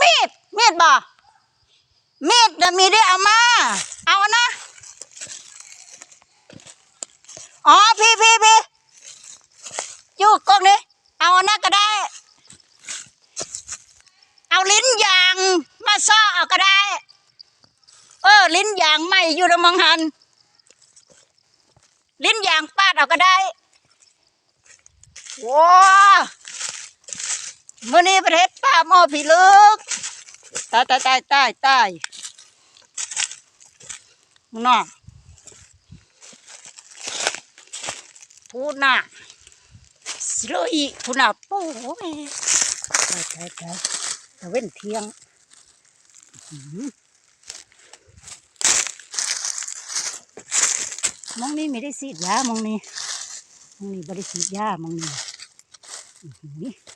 มีด มีดบ่มีดจะมีได้เอามา เอานะ อ๋อ พี่พี่พี่อยู่กล้องนี้เอานะก็ได้ เอาลิ้นยางมาซ่อเอาก็ได้ เออ ลิ้นยางไม่อยู่ระมังหัน ลิ้นยางปาดเอาก็ได้ว้ามื่อนี้ประเทศ หม้อผีลึกตายตายตายตายตายมึงน่ะพูน่ะสลุยพูดน่ะปูแม่ตายตายตายตะเว้นเที่ยงมองนี่ไม่ได้สีดยามองนี่มองนี่ไม่ได้สีดยามองนี้อือ